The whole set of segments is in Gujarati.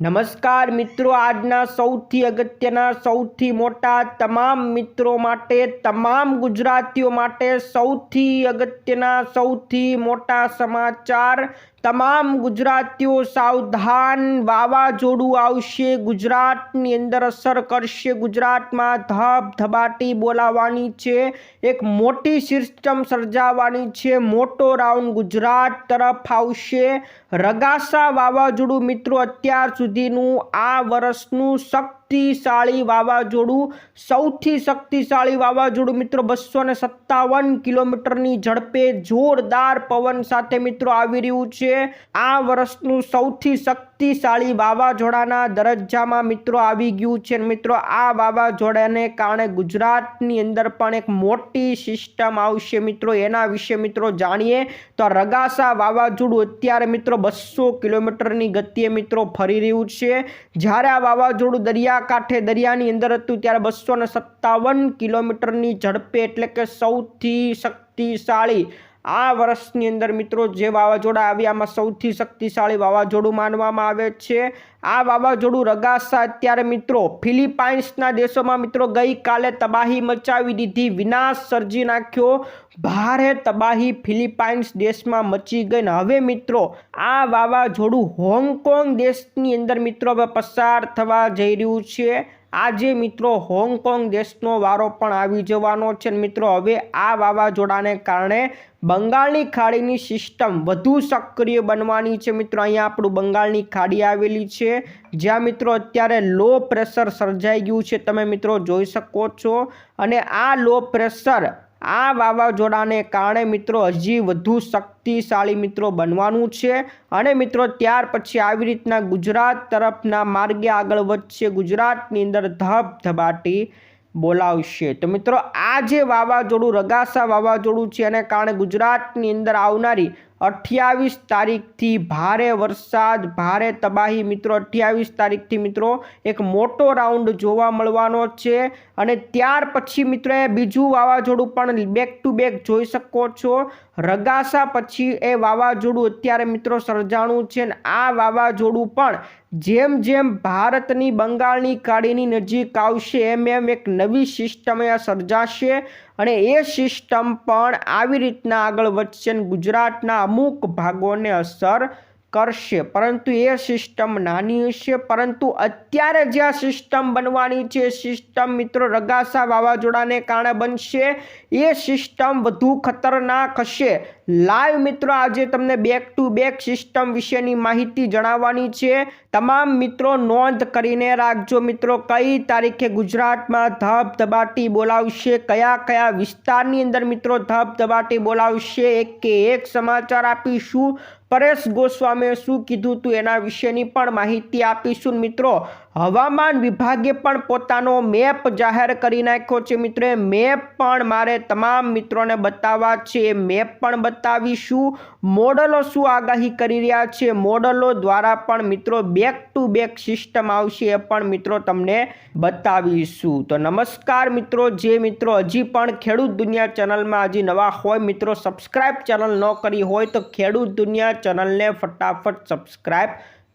નમસ્કાર મિત્રો, આજના સૌથી અગત્યના, સૌથી મોટા તમામ મિત્રો માટે, તમામ ગુજરાતીઓ માટે સૌથી અગત્યના, સૌથી મોટા સમાચાર તમામ ગુજરાતીઓ સાવધાન વાવાઝોડું આવશે, ગુજરાતની અંદર અસર કરશે, ગુજરાતમાં ધબધબાટી બોલાવાની છે, એક મોટી સિસ્ટમ સર્જાવાની છે, મોટો રાઉન્ડ ગુજરાત તરફ આવશે. રગાસા વાવાઝોડું મિત્રો, અત્યાર સુધીનું આ વર્ષનું શક્તિશાળી વાવાઝોડું, સૌથી શક્તિશાળી વાવાઝોડું મિત્રો બસો ને સત્તાવન કિલોમીટરની ઝડપે જોરદાર પવન સાથે મિત્રો આવી રહ્યું છે. આ વર્ષનું સૌથી શક્તિશાળી વાવાઝોડાના દરજ્જામાં મિત્રો આવી ગયું છે. મિત્રો, આ વાવાઝોડાને કારણે ગુજરાતની અંદર પણ એક મોટી સિસ્ટમ આવશે મિત્રો. એના વિશે મિત્રો જાણીએ તો રગાસા વાવાઝોડું અત્યારે મિત્રો બસો કિલોમીટરની ગતિએ મિત્રો ફરી રહ્યું છે. જ્યારે આ વાવાઝોડું દરિયાકાંઠે દરિયાની અંદર હતું ત્યારે બસો ને સત્તાવન કિલોમીટરની ઝડપે એટલે કે સૌથી શક્તિશાળી આ વર્ષની અંદર મિત્રો જે વાવાઝોડા આવ્યા આમાં સૌથી શક્તિશાળી વાવાઝોડું માનવામાં આવે છે. આ વાવાઝોડું રગાસા અત્યારે મિત્રો ફિલિપાઇન્સના દેશોમાં મિત્રો ગઈકાલે તબાહી મચાવી દીધી. વિનાશ સર્જી નાખ્યો. ભારે તબાહી ફિલિપાઇન્સ દેશમાં મચી ગઈ ને હવે મિત્રો આ વાવાઝોડું હોંગકોંગ દેશની અંદર મિત્રો હવે પસાર થવા જઈ રહ્યું છે. આજે મિત્રો હોંગકોંગ દેશનો વારો પણ આવી જવાનો છે. મિત્રો, હવે આ વાવાઝોડાને કારણે બંગાળની ખાડીની સિસ્ટમ વધુ સક્રિય બનવાની છે. મિત્રો, અહીંયા આપણું બંગાળની ખાડી આવેલી છે. જ્યાં મિત્રો અત્યારે લો પ્રેશર સર્જાઈ ગયું છે. તમે મિત્રો જોઈ શકો છો. અને આ લો પ્રેશર આ વાવાઝોડાને કારણે મિત્રો હજી વધુ શક્તિશાળી મિત્રો બનવાનું છે. અને મિત્રો ત્યાર પછી આવી રીતના ગુજરાત તરફના માર્ગે આગળ વધશે. ગુજરાતની અંદર ધબધબાટી બોલાવશે. તો મિત્રો આ જે વાવાઝોડું, રગાસા વાવાઝોડું છે, એને કારણે ગુજરાતની અંદર આવનારી અઠ્યાવીસ તારીખથી ભારે વરસાદ, ભારે તબાહી મિત્રો. અઠ્યાવીસ તારીખથી મિત્રો એક મોટો રાઉન્ડ જોવા મળવાનો છે અને ત્યાર પછી મિત્રો એ બીજું વાવાઝોડું પણ બેક ટુ બેક જોઈ શકો છો. રગાસા પછી એ વાવાઝોડું અત્યારે મિત્રો સર્જાણું છે ને આ વાવાઝોડું પણ જેમ જેમ ભારતની બંગાળની ખાડીની નજીક આવશે, એમ એમ એક નવી સિસ્ટમ અહીંયા સર્જાશે અને એ સિસ્ટમ પણ આવી રીતના આગળ વધશે ગુજરાતના અમુક ભાગોને અસર કરશે. પરંતુ એ સિસ્ટમ નાની હશે. પરંતુ અત્યારે જે આ સિસ્ટમ બનવાની છે સિસ્ટમ મિત્રો રગાસા વાવાઝોડાને કારણે બનશે. એ સિસ્ટમ વધુ ખતરનાક હશે. લાઈવ મિત્રો, આજે તમને બેક ટુ બેક સિસ્ટમ વિશેની માહિતી જણાવવાની છે. તમામ મિત્રો નોંધ કરીને રાખજો મિત્રો, કઈ તારીખે ગુજરાતમાં ધબધબાટી બોલાવશે, કયા કયા વિસ્તારની અંદર મિત્રો ધબધબાટી બોલાવશે, એક કે એક સમાચાર આપીશું. પરેશ ગોસ્વામીએ શું કીધું હતું એના વિશેની પણ માહિતી આપીશું મિત્રો. હવામાન વિભાગે પણ પોતાનો મેપ જાહેર કરી નાખ્યો છે. મિત્રો મેપ પણ મારે તમામ મિત્રોને બતાવવા છે. મેપ પણ બતાવીશું. મોડલો શું આગાહી કરી રહ્યા છે? મોડલો દ્વારા પણ મિત્રો બેક ટુ બેક સિસ્ટમ આવશે એ પણ મિત્રો તમને બતાવીશું. તો નમસ્કાર મિત્રો, જે મિત્રો હજી પણ ખેડૂત દુનિયા ચેનલમાં હજી નવા હોય, મિત્રો સબસ્ક્રાઇબ ચેનલ ન કરી હોય તો ખેડૂત દુનિયા ચેનલને ફટાફટ સબસ્ક્રાઇબ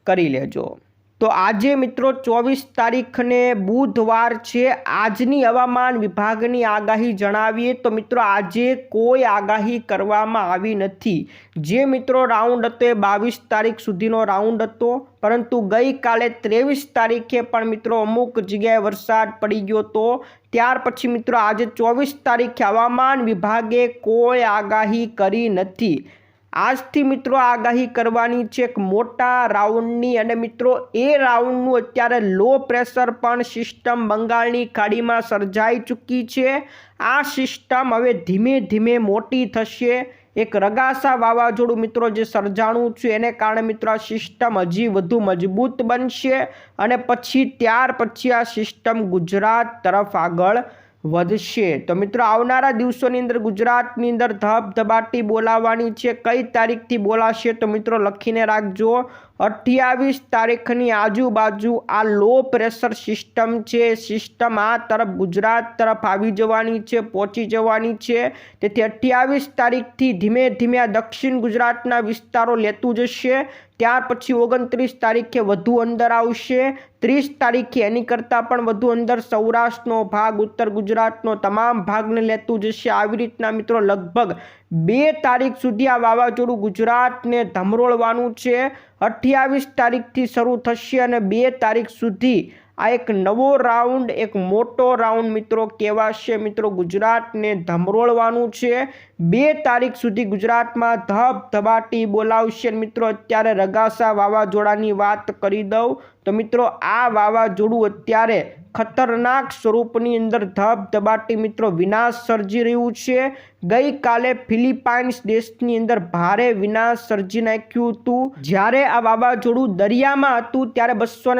કરી લેજો. તો આજે મિત્રો ચોવીસ તારીખને બુધવાર છે. આજની હવામાન વિભાગની આગાહી જણાવીએ તો મિત્રો આજે કોઈ આગાહી કરવામાં આવી નથી. જે મિત્રો રાઉન્ડ હતો એ બાવીસ તારીખ સુધીનો રાઉન્ડ હતો, પરંતુ ગઈકાલે ત્રેવીસ તારીખે પણ મિત્રો અમુક જગ્યાએ વરસાદ પડી ગયો હતો. ત્યાર પછી મિત્રો આજે ચોવીસ તારીખે હવામાન વિભાગે કોઈ આગાહી કરી નથી. આજથી મિત્રો આગાહી કરવાની છે એક મોટા રાઉન્ડની અને મિત્રો એ રાઉન્ડનું અત્યારે લો પ્રેશર પણ સિસ્ટમ બંગાળની ખાડીમાં સર્જાઈ ચૂકી છે. આ સિસ્ટમ હવે ધીમે ધીમે મોટી થશે. એક રગાસા વાવાઝોડું મિત્રો જે સર્જાણું છે એને કારણે મિત્રો આ સિસ્ટમ હજી વધુ મજબૂત બનશે અને પછી ત્યાર પછી આ સિસ્ટમ ગુજરાત તરફ આગળ વધશે. તો મિત્રો, આવનારા દિવસોની અંદર ગુજરાતની અંદર ધબધબાટી બોલાવવાની છે. કઈ તારીખથી બોલાશે તો મિત્રો, લખીને રાખજો. અઠ્યાવીસ તારીખની આજુબાજુ આ લો પ્રેશર સિસ્ટમ છે. સિસ્ટમ આ તરફ ગુજરાત તરફ આવી જવાની છે, પહોંચી જવાની છે. તેથી અઠ્યાવીસ તારીખથી ધીમે ધીમે આ દક્ષિણ ગુજરાતના વિસ્તારો લેતું જશે. ત્યાર પછી ઓગણત્રીસ તારીખે વધુ અંદર આવશે. ત્રીસ તારીખે એની કરતાં પણ વધુ અંદર સૌરાષ્ટ્રનો ભાગ, ઉત્તર ગુજરાતનો તમામ ભાગને લેતું જશે. આવી રીતના મિત્રો લગભગ બે તારીખ સુધી આ વાવાઝોડું ગુજરાતને ધમરોળવાનું છે. અઠ્યાવીસ તારીખથી શરૂ થશે અને બે તારીખ સુધી આ એક નવો રાઉન્ડ, એક મોટો રાઉન્ડ મિત્રો કહેવાશે. મિત્રો ગુજરાતને ધમરોળવાનું છે. બે તારીખ સુધી ગુજરાતમાં ધબધબાટી બોલાવશે મિત્રો, અત્યારે રગાસા વાવાઝોડાની વાત કરી દઉં તો મિત્રો, આ વાવાઝોડું અત્યારે ખતરનાક સ્વરૂપની અંદર ધબધબાટી મિત્રો વિનાશ સર્જી રહ્યું છે. ગઈકાલે ફિલિપાઇન્સ દેશની અંદર ભારે વિનાશ સર્જી નાખ્યું હતું. જ્યારે આ વાવાઝોડું દરિયામાં હતું, ત્યારે બસો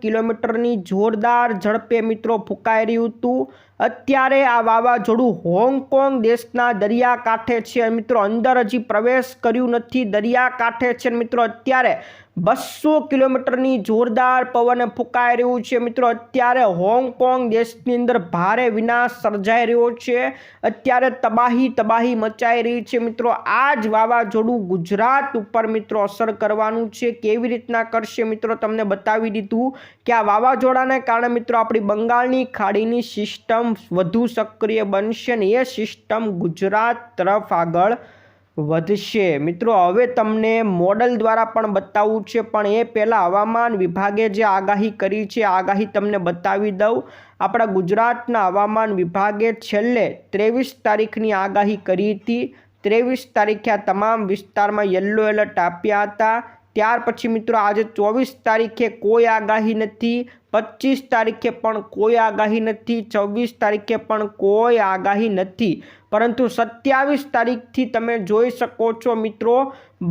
કિલોમીટરની જોરદાર ઝડપે મિત્રો ફૂંકાઈ રહ્યું હતું. અત્યારે આ વાવાઝોડું હોંગકોંગ દેશના દરિયાકાંઠે છે. મિત્રો, અંદર હજી પ્રવેશ કર્યું નથી. દરિયાકાંઠે છે. મિત્રો, અત્યારે બસો કિલોમીટરની જોરદાર પવન ફૂંકાઈ રહ્યું છે. મિત્રો, અત્યારે હોંગકોંગ દેશની અંદર ભારે વિનાશ સર્જાઈ રહ્યો છે. અત્યારે તબાહી તબાહી મચાઈ રહી છે. મિત્રો આ જ વાવાઝોડું ગુજરાત ઉપર મિત્રો અસર કરવાનું છે. કેવી રીતના કરશે મિત્રો, તમને બતાવી દીધું કે આ વાવાઝોડાને કારણે મિત્રો આપણી બંગાળની ખાડીની સિસ્ટમ વધુ સક્રિય બનશે ને એ સિસ્ટમ ગુજરાત તરફ આગળ વધશે. મિત્રો, હવે તમને મોડલ દ્વારા પણ બતાવવું છે, પણ એ પહેલાં હવામાન વિભાગે જે આગાહી કરી છે આગાહી તમને બતાવી દઉં. આપણા ગુજરાતના હવામાન વિભાગે છેલ્લે ત્રેવીસ તારીખની આગાહી કરી હતી. ત્રેવીસ તારીખે આ તમામ વિસ્તારમાં યલો એલર્ટ આપ્યા હતા. ત્યાર પછી મિત્રો, આજે ચોવીસ તારીખે કોઈ આગાહી નથી. પચીસ તારીખે પણ કોઈ આગાહી નથી, છવ્વીસ તારીખે પણ કોઈ આગાહી નથી. પરંતુ સત્યાવીસ તારીખથી તમે જોઈ શકો છો મિત્રો,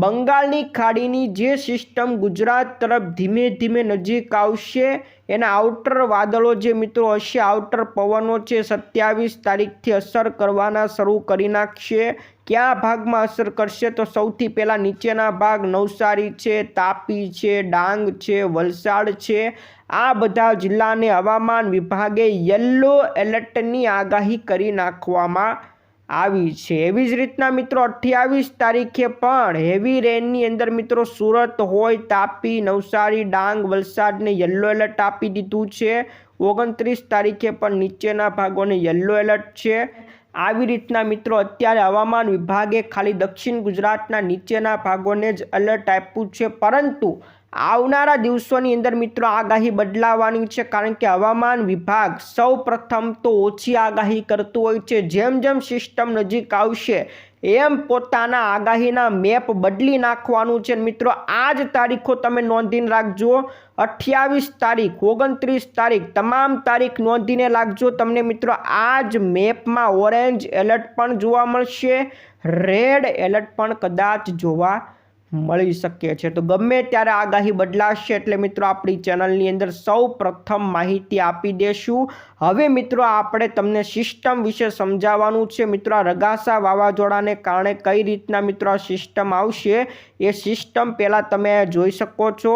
બંગાળની ખાડીની જે સિસ્ટમ ગુજરાત તરફ ધીમે ધીમે નજીક આવશે, એના આઉટર વાદળો જે મિત્રો હશે, આઉટર પવનો છે, સત્યાવીસ તારીખથી અસર કરવાના શરૂ કરી નાખશે. કયા ભાગમાં અસર કરશે? તો સૌથી પહેલાં નીચેના ભાગ નવસારી છે, તાપી છે, ડાંગ છે, વલસાડ છે. આ બધા જિલ્લાને હવામાન વિભાગે યલો એલર્ટની આગાહી કરી નાખવામાં આવી છે. એવી જ રીતના મિત્રો, અઠ્યાવીસ તારીખે પણ હેવી રેનની અંદર મિત્રો સુરત હોય, તાપી, નવસારી, ડાંગ, વલસાડને યલો એલર્ટ આપી દીધું છે. ઓગણત્રીસ તારીખે પણ નીચેના ભાગોને યલો એલર્ટ છે. આવી રીતના મિત્રો અત્યારે હવામાન વિભાગે ખાલી દક્ષિણ ગુજરાતના નીચેના ભાગોને જ એલર્ટ આપ્યું છે. પરંતુ આવનારા દિવસોની અંદર મિત્રો આગાહી બદલાવાની છે કારણ કે હવામાન વિભાગ સૌ પ્રથમ તો ઓછી આગાહી કરતું હોય છે. જેમ જેમ સિસ્ટમ નજીક આવશે એમ પોતાના આગાહીના મેપ બદલી નાખવાનું છે. મિત્રો આ જ તારીખો તમે નોંધીને રાખજો. અઠ્યાવીસ તારીખ, ઓગણત્રીસ તારીખ, તમામ તારીખ નોંધીને રાખજો. તમને મિત્રો આ જ મેપમાં ઓરેન્જ એલર્ટ પણ જોવા મળશે. રેડ એલર્ટ પણ કદાચ જોવા મળી શકે છે. તો ગમે ત્યારે આગાહી બદલાશે એટલે મિત્રો આપણી ચેનલની અંદર સૌ પ્રથમ માહિતી આપી દેશું. હવે મિત્રો આપણે તમને સિસ્ટમ વિશે સમજાવવાનું છે. મિત્રો રગાસા વાવાઝોડાને કારણે કઈ રીતના મિત્રો સિસ્ટમ આવશે એ સિસ્ટમ પહેલાં તમે જોઈ શકો છો.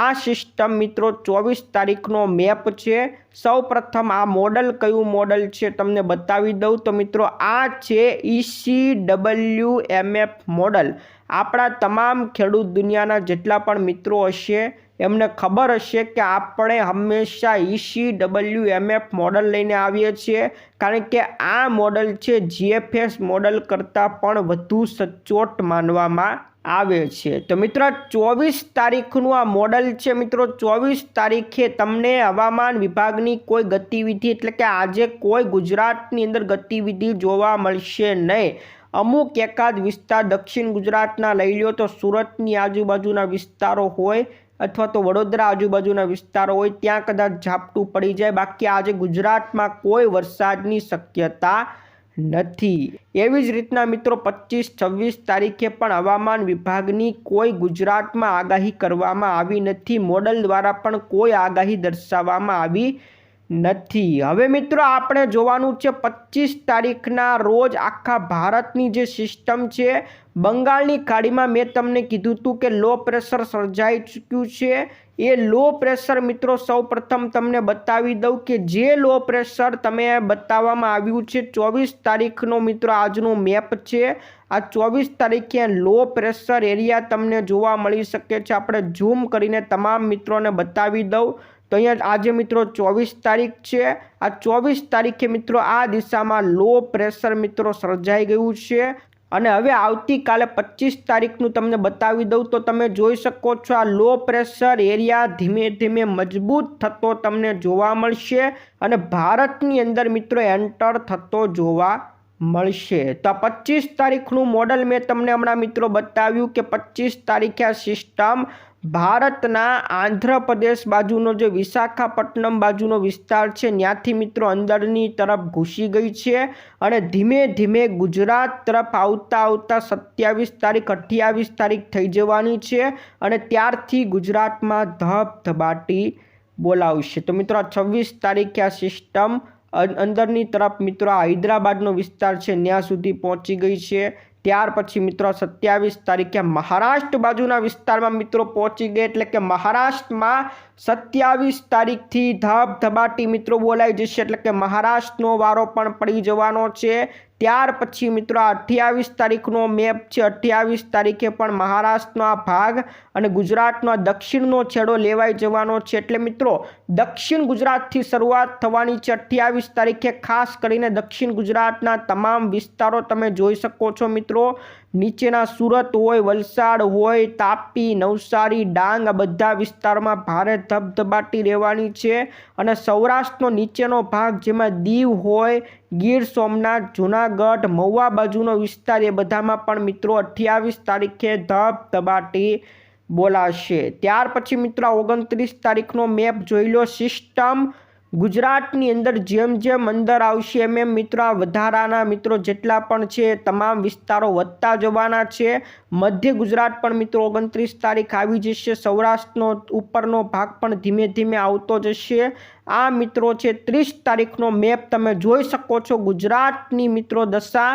આ સિસ્ટમ મિત્રો ચોવીસ તારીખનો મેપ છે. સૌ પ્રથમ આ મોડલ કયું મોડલ છે તમને બતાવી દઉં. તો મિત્રો આ છે ઈસી ડબલ્યુ એમએફ મોડલ. આપણા તમામ ખેડૂત દુનિયાના જેટલા પણ મિત્રો હશે, એમને ખબર હશે કે આપણે હંમેશા ઈસી ડબલ્યુ એમએફ મોડલ લઈને આવીએ છીએ, કારણ કે આ મોડલ છે જીએફએસ મોડલ કરતાં પણ વધુ સચોટ માનવામાં આવે છે. તો મિત્રો, ચોવીસ તારીખનું આ મોડલ છે મિત્રો. ચોવીસ તારીખે તમને હવામાન વિભાગની કોઈ ગતિવિધિ, એટલે કે આજે કોઈ ગુજરાતની અંદર ગતિવિધિ જોવા મળશે નહીં. અમુક એકાદ વિસ્તાર દક્ષિણ ગુજરાતના લઈ લ્યો તો સુરતની આજુબાજુના વિસ્તારો હોય અથવા તો વડોદરા આજુબાજુના વિસ્તારો હોય, ત્યાં કદાચ ઝાપટું પડી જાય. બાકી આજે ગુજરાતમાં કોઈ વરસાદની શક્યતા નથી. એવી જ રીતના મિત્રો પચીસ છવ્વીસ તારીખે પણ હવામાન વિભાગની કોઈ ગુજરાતમાં આગાહી કરવામાં આવી નથી. મોડલ દ્વારા પણ કોઈ આગાહી દર્શાવવામાં આવી નથી. હવે મિત્રો આપણે જોવાનું છે પચીસ તારીખના રોજ આખા ભારતની જે સિસ્ટમ છે, બંગાળની ખાડીમાં મેં તમને કીધું હતું કે લો પ્રેશર સર્જાઈ ચૂક્યું છે. એ લો પ્રેશર મિત્રો સૌ પ્રથમ તમને બતાવી દઉં કે જે લો પ્રેશર તમે બતાવવામાં આવ્યું છે, ચોવીસ તારીખનો મિત્રો આજનો મેપ છે. આ ચોવીસ તારીખે લો પ્રેશર એરિયા તમને જોવા મળી શકે છે. આપણે ઝૂમ કરીને તમામ મિત્રોને બતાવી દઉં. તો અહીંયા આજે મિત્રો ચોવીસ તારીખ છે. આ ચોવીસ તારીખે મિત્રો આ દિશામાં લો પ્રેશર મિત્રો સર્જાઈ ગયું છે. અને હવે આવતીકાલે પચીસ તારીખનું તમને બતાવી દઉં તો તમે જોઈ શકો છો આ લો પ્રેશર એરિયા ધીમે ધીમે મજબૂત થતો તમને જોવા મળશે અને ભારતની અંદર મિત્રો એન્ટર થતો જોવા મળશે. તો આ પચીસ તારીખનું મોડલ મેં તમને હમણાં મિત્રો બતાવ્યું કે પચીસ તારીખે આ સિસ્ટમ ભારતના આંધ્રપ્રદેશ બાજુનો જે વિશાખાપટ્ટનમ બાજુનો વિસ્તાર છે, ત્યાંથી મિત્રો અંદરની તરફ ઘૂસી ગઈ છે અને ધીમે ધીમે ગુજરાત તરફ આવતા આવતા સત્યાવીસ તારીખ, અઠ્યાવીસ તારીખ થઈ જવાની છે અને ત્યારથી ગુજરાતમાં ધબધબાટી બોલાવશે. તો મિત્રો છવ્વીસ તારીખે આ સિસ્ટમ અંદરની તરફ મિત્રો હૈદરાબાદનો વિસ્તાર છે, ત્યાં સુધી પહોંચી ગઈ છે. ત્યાર પછી મિત્રો સત્યાવીસ તારીખે મહારાષ્ટ્ર બાજુના વિસ્તારમાં મિત્રો પહોંચી ગયા એટલે કે મહારાષ્ટ્રમાં સત્યાવીસ તારીખથી ધબધબાટી મિત્રો બોલાઈ જશે એટલે કે મહારાષ્ટ્રનો વારો પણ પડી જવાનો છે. ત્યાર પછી મિત્રો અઠ્યાવીસ તારીખનો મેપ છે. અઠ્યાવીસ તારીખે પણ મહારાષ્ટ્રનો આ ભાગ અને ગુજરાતનો દક્ષિણનો છેડો લેવાઈ જવાનો છે. એટલે મિત્રો, દક્ષિણ ગુજરાતથી શરૂઆત થવાની છે અઠ્યાવીસ તારીખે. ખાસ કરીને દક્ષિણ ગુજરાતના તમામ વિસ્તારો તમે જોઈ શકો છો મિત્રો. નીચેના સુરત હોય, વલસાડ હોય, તાપી, નવસારી, ડાંગ, આ બધા વિસ્તારમાં ભારે ધબધબાટી રહેવાની છે. અને સૌરાષ્ટ્રનો નીચેનો ભાગ જેમાં દીવ હોય, ગીર સોમનાથ, જૂનાગઢ, મહુવા બાજુનો વિસ્તાર, એ બધામાં પણ મિત્રો અઠ્યાવીસ તારીખે ધબધબાટી બોલાશે. ત્યાર પછી મિત્રો ઓગણત્રીસ તારીખનો મેપ જોઈ લો. સિસ્ટમ ગુજરાતની અંદર જેમ જેમ અંદર આવશે, એમ એમ મિત્રો આ વધારાના મિત્રો જેટલા પણ છે, તમામ વિસ્તારો વધતા જવાના છે. મધ્ય ગુજરાત પણ મિત્રો ઓગણત્રીસ તારીખ આવી જશે. સૌરાષ્ટ્રનો ઉપરનો ભાગ પણ ધીમે ધીમે આવતો જશે. આ મિત્રો છે ત્રીસ તારીખનો મેપ તમે જોઈ શકો છો. ગુજરાતની મિત્રો દશા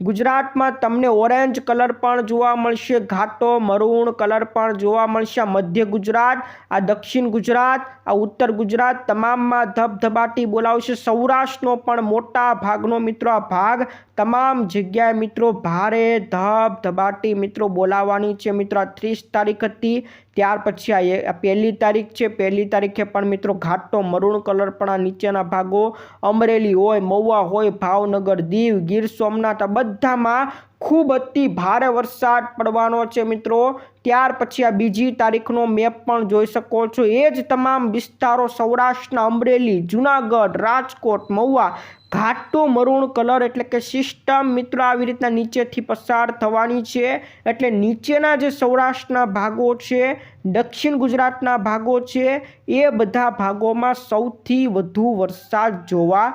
ગુજરાતમાં તમને ઓરેન્જ કલર પણ જોવા મળશે, ઘાટો મરૂણ કલર પણ જોવા મળશે. મધ્ય ગુજરાત, આ દક્ષિણ ગુજરાત, આ ઉત્તર ગુજરાત તમામમાં ધબધબાટી બોલાવશે. સૌરાષ્ટ્રનો પણ મોટા ભાગનો મિત્રો આ ભાગ. તમામ જગ્યાએ મિત્રો ભારે ધબધબાટી મિત્રો બોલાવવાની છે. મિત્રો, આ ત્રીસ તારીખ હતી. ત્યાર પછી આ પહેલી તારીખ છે. પહેલી તારીખે પણ મિત્રો ઘાટો મરૂણ કલર પણ આ નીચેના ભાગો અમરેલી હોય, મહુવા હોય, ભાવનગર દીવ, ગીર સોમનાથ, આ બધામાં ખૂબ અતિ ભારે વરસાદ પડવાનો છે મિત્રો. ત્યાર પછી આ બીજી તારીખનો મેપ પણ જોઈ શકો છો. એ જ તમામ વિસ્તારો સૌરાષ્ટ્રના અમરેલી, જુનાગઢ, રાજકોટ, મહુવા, ઘાટો મરૂણ કલર એટલે કે સિસ્ટમ મિત્રો આવી રીતના નીચેથી પસાર થવાની છે. એટલે નીચેના જે સૌરાષ્ટ્રના ભાગો છે, દક્ષિણ ગુજરાતના ભાગો છે, એ બધા ભાગોમાં સૌથી વધુ વરસાદ જોવા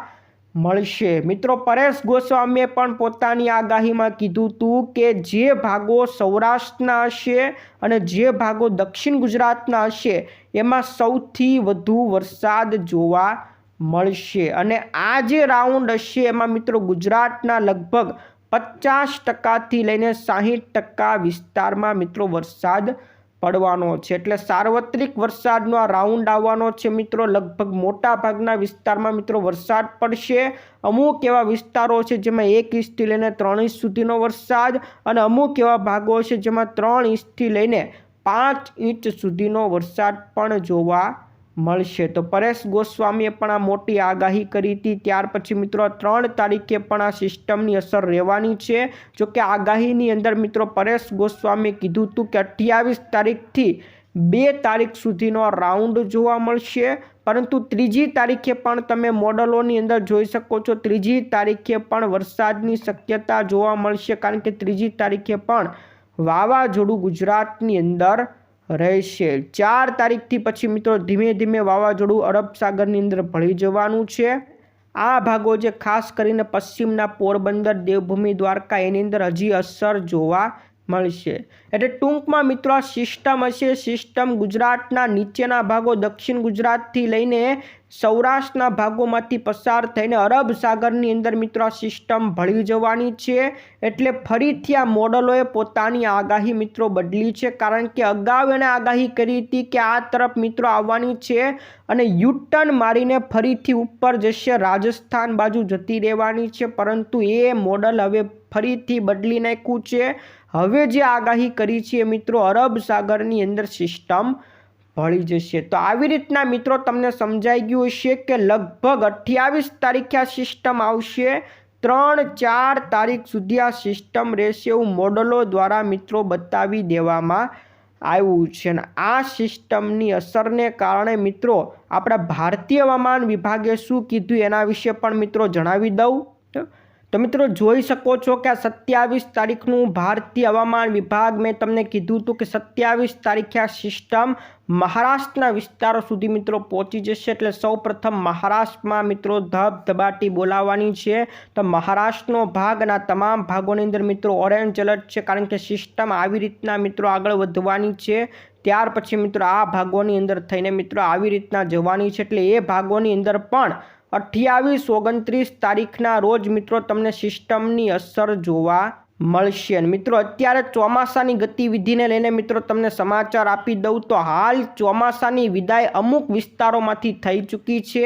મળશે. મિત્રો, પરેશ ગોસ્વામીએ પણ પોતાની આગાહીમાં કીધું હતું કે જે ભાગો સૌરાષ્ટ્રના હશે અને જે ભાગો દક્ષિણ ગુજરાતના હશે, એમાં સૌથી વધુ વરસાદ જોવા મળશે. અને આ જે રાઉન્ડ હશે, એમાં મિત્રો, ગુજરાતના લગભગ પચાસ ટકાથી લઈને સાહીઠ ટકા વિસ્તારમાં મિત્રો વરસાદ પડવાનો છે. એટલે સાર્વત્રિક વરસાદનો આ રાઉન્ડ આવવાનો છે મિત્રો. લગભગ મોટા ભાગના વિસ્તારમાં મિત્રો વરસાદ પડશે. અમુક એવા વિસ્તારો છે જેમાં એક ઇંચથી લઈને ત્રણ ઇંચ સુધીનો વરસાદ અને અમુક એવા ભાગો છે જેમાં ત્રણ ઇંચથી લઈને પાંચ ઇંચ સુધીનો વરસાદ પણ જોવા મળશે. તો પરેશ ગોસ્વામીએ પણ આ મોટી આગાહી કરી હતી. ત્યાર પછી મિત્રો ત્રણ તારીખે પણ આ સિસ્ટમની અસર રહેવાની છે. જોકે આગાહીની અંદર મિત્રો પરેશ ગોસ્વામીએ કીધું હતું કે અઠ્યાવીસ તારીખથી બે તારીખ સુધીનો રાઉન્ડ જોવા મળશે. પરંતુ ત્રીજી તારીખે પણ તમે મોડલોની અંદર જોઈ શકો છો. ત્રીજી તારીખે પણ વરસાદની શક્યતા જોવા મળશે. કારણ કે ત્રીજી તારીખે પણ વાવાઝોડું ગુજરાતની અંદર રહેશે. ચાર તારીખથી પછી મિત્રો ધીમે ધીમે વાવાઝોડું અરબ સાગરની અંદર ભળી જવાનું છે. આ ભાગો જે ખાસ કરીને પશ્ચિમના પોરબંદર, દેવભૂમિ, દ્વારકા એની અંદર હજી અસર જોવા મળશે. એટલે ટૂંકમાં મિત્રો આ સિસ્ટમ હશે. સિસ્ટમ ગુજરાતના નીચેના ભાગો, દક્ષિણ ગુજરાતથી લઈને સૌરાષ્ટ્રના ભાગોમાંથી પસાર થઈને અરબ સાગરની અંદર મિત્રો સિસ્ટમ ભળી જવાની છે. એટલે ફરીથી આ મોડલોએ પોતાની આગાહી મિત્રો બદલી છે. કારણ કે અગાઉ એણે આગાહી કરી હતી કે આ તરફ મિત્રો આવવાની છે અને યુટર્ન મારીને ફરીથી ઉપર જશે, રાજસ્થાન બાજુ જતી રહેવાની છે. પરંતુ એ મોડલ હવે ફરીથી બદલી નાખ્યું છે. હવે જે આગાહી કરી છે મિત્રો અરબ સાગરની અંદર સિસ્ટમ ભળી જશે. તો આવી રીતના મિત્રો તમને સમજાઈ ગયું હશે કે લગભગ અઠ્યાવીસ તારીખે આ સિસ્ટમ આવશે. ત્રણ ચાર તારીખ સુધી આ સિસ્ટમ રહેશે એવું મોડલો દ્વારા મિત્રો બતાવી દેવામાં આવ્યું છે. અને આ સિસ્ટમની અસરને કારણે મિત્રો આપણા ભારતીય હવામાન વિભાગે શું કીધું એના વિશે પણ મિત્રો જણાવી દઉં. તો મિત્રો જોઈ શકો છો કે આ સત્યાવીસ તારીખનું ભારતીય હવામાન વિભાગ મેં તમને કીધું હતું કે સત્યાવીસ તારીખે આ સિસ્ટમ મહારાષ્ટ્રના વિસ્તારો સુધી મિત્રો પહોંચી જશે. એટલે સૌ પ્રથમ મહારાષ્ટ્રમાં મિત્રો ધબધબાટી બોલાવવાની છે. તો મહારાષ્ટ્રનો ભાગ અને તમામ ભાગોની અંદર મિત્રો ઓરેન્જ એલર્ટ છે કારણ કે સિસ્ટમ આવી રીતના મિત્રો આગળ વધવાની છે. ત્યાર પછી મિત્રો આ ભાગોની અંદર થઈને મિત્રો આવી રીતના જવાની છે. એટલે એ ભાગોની અંદર પણ અઠ્યાવીસ ઓગણત્રીસ તારીખના રોજ મિત્રો તમને સિસ્ટમની અસર જોવા મળશે. મિત્રો અત્યારે ચોમાસાની ગતિવિધિને લઈને મિત્રો તમને સમાચાર આપી દઉં તો હાલ ચોમાસાની વિદાય અમુક વિસ્તારોમાંથી થઈ ચૂકી છે.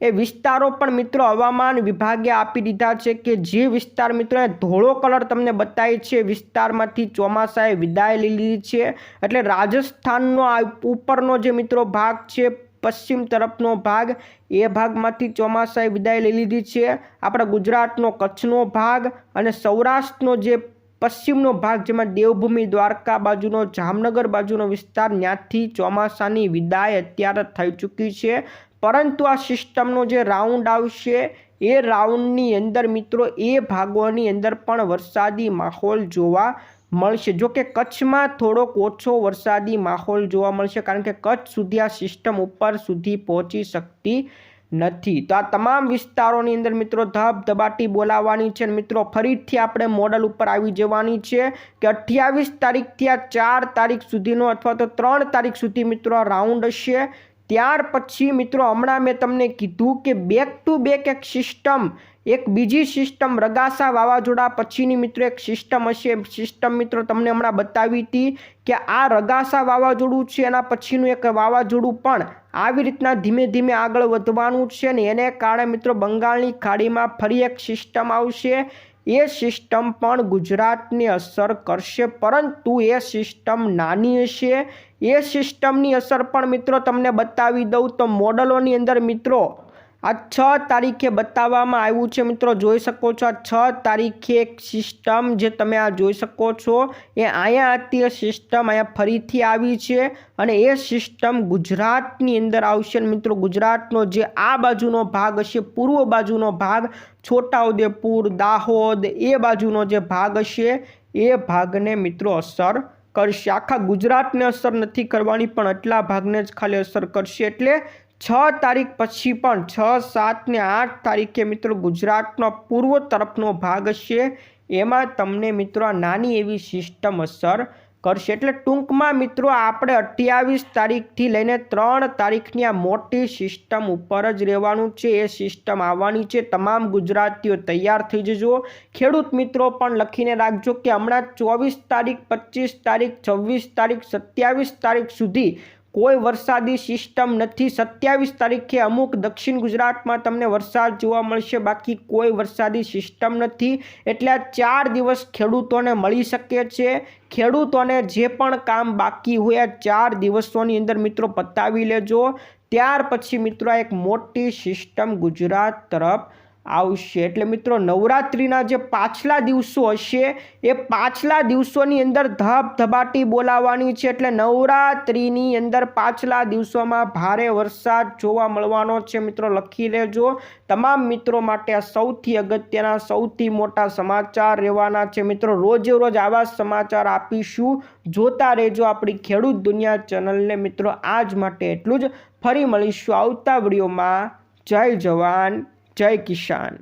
એ વિસ્તારો પણ મિત્રો હવામાન વિભાગે આપી દીધા છે કે જે વિસ્તાર મિત્રો ધોળો કલર તમને બતાવે છે વિસ્તારમાંથી ચોમાસાએ વિદાય લીધી છે. એટલે રાજસ્થાનનો ઉપરનો જે મિત્રો ભાગ છે પશ્ચિમ તરફનો ભાગ. એ ભાગમાંથી ચોમાસાએ વિદાય લઈ લીધી છે. આપણા ગુજરાતનો કચ્છનો ભાગ અને સૌરાષ્ટ્રનો જે પશ્ચિમનો ભાગ, જેમાં દેવભૂમિ દ્વારકા બાજુનો, જામનગર બાજુનો વિસ્તાર, ત્યાંથી ચોમાસાની વિદાય અત્યારે થઈ ચૂકી છે. પરંતુ આ સિસ્ટમનો જે રાઉન્ડ આવશે, એ રાઉન્ડની અંદર મિત્રો, એ ભાગોની અંદર પણ વરસાદી માહોલ જોવા મળશે. જો કે કચ્છમાં થોડોક ઓછો વરસાદી માહોલ જોવા મળશે કારણ કે કચ્છ સુધી આ સિસ્ટમ ઉપર સુધી પહોંચી શકતી નથી. તો આ તમામ વિસ્તારોની અંદર મિત્રો ધબધબાટી બોલાવવાની છે મિત્રો ફરીથી આપણે મોડલ ઉપર આવી જવાની છે કે અઠ્યાવીસ તારીખથી આ ચાર તારીખ સુધીનો અથવા તો ત્રણ તારીખ સુધી મિત્રો રાઉન્ડ હશે. ત્યાર પછી મિત્રો હમણાં મેં તમને કીધું કે બેક ટુ બેક એક સિસ્ટમ એક બીજી સિસ્ટમ રગાસા વાવાઝોડા પછીની મિત્રો એક સિસ્ટમ હશે. સિસ્ટમ મિત્રો તમને હમણાં બતાવી હતી કે આ રગાસા વાવાઝોડું છે, એના પછીનું એક વાવાઝોડું પણ આવી રીતના ધીમે ધીમે આગળ વધવાનું છે ને એને કારણે મિત્રો બંગાળની ખાડીમાં ફરી એક સિસ્ટમ આવશે. એ સિસ્ટમ પણ ગુજરાતને અસર કરશે, પરંતુ એ સિસ્ટમ નાની હશે. એ સિસ્ટમની અસર પણ મિત્રો તમને બતાવી દઉં તો મોડલોની અંદર મિત્રો આ છ તારીખે બતાવવામાં આવ્યું છે મિત્રો, જોઈ શકો છો આ છ તારીખે એક સિસ્ટમ જે તમે આ જોઈ શકો છો, એ અહીંયા હતી સિસ્ટમ અહીંયા ફરીથી આવી છે અને એ સિસ્ટમ ગુજરાતની અંદર આવશે. મિત્રો, ગુજરાતનો જે આ બાજુનો ભાગ હશે, પૂર્વ બાજુનો ભાગ, છોટાઉદેપુર, દાહોદ, એ બાજુનો જે ભાગ હશે, એ ભાગને મિત્રો અસર કરશે. આખા ગુજરાતને અસર નથી કરવાની, પણ આટલા ભાગને જ ખાલી અસર કરશે. એટલે છ તારીખ પછી પણ છ, સાત ને આઠ તારીખે મિત્રો ગુજરાતનો પૂર્વ તરફનો ભાગ છે. એમાં તમને મિત્રો નાની એવી સિસ્ટમ અસર કરશે. એટલે ટૂંકમાં મિત્રો આપણે અઠ્યાવીસ તારીખથી લઈને ત્રણ તારીખની આ મોટી સિસ્ટમ ઉપર જ રહેવાનું છે. એ સિસ્ટમ આવવાની છે. તમામ ગુજરાતીઓ તૈયાર થઈ જજો. ખેડૂત મિત્રો પણ લખીને રાખજો કે હમણાં ચોવીસ તારીખ, પચીસ તારીખ, છવ્વીસ તારીખ, સત્યાવીસ તારીખ સુધી કોઈ વરસાદી સિસ્ટમ નથી. સત્યાવીસ તારીખે અમુક દક્ષિણ ગુજરાતમાં તમને વરસાદ જોવા મળશે. બાકી કોઈ વરસાદી સિસ્ટમ નથી. એટલે આ ચાર દિવસ ખેડૂતોને મળી શકે છે. ખેડૂતોને જે પણ કામ બાકી હોય આ ચાર દિવસોની અંદર મિત્રો પતાવી લેજો. ત્યાર પછી મિત્રો એક મોટી સિસ્ટમ ગુજરાત તરફ આવશે. એટલે મિત્રો, નવરાત્રિના જે પાછલા દિવસો હશે, એ પાછલા દિવસોની અંદર ધબધબાટી બોલાવવાની છે. એટલે નવરાત્રિની અંદર પાછલા દિવસોમાં ભારે વરસાદ જોવા મળવાનો છે. મિત્રો, લખી લેજો. તમામ મિત્રો માટે આ સૌથી અગત્યના, સૌથી મોટા સમાચાર રહેવાના છે. મિત્રો રોજે રોજ આવા સમાચાર આપીશું. જોતા રહેજો આપણી ખેડૂત દુનિયા ચેનલને. મિત્રો, આજ માટે એટલું જ. ફરી મળીશું આવતા વિડીયોમાં. જય જવાન. જય કિસાન.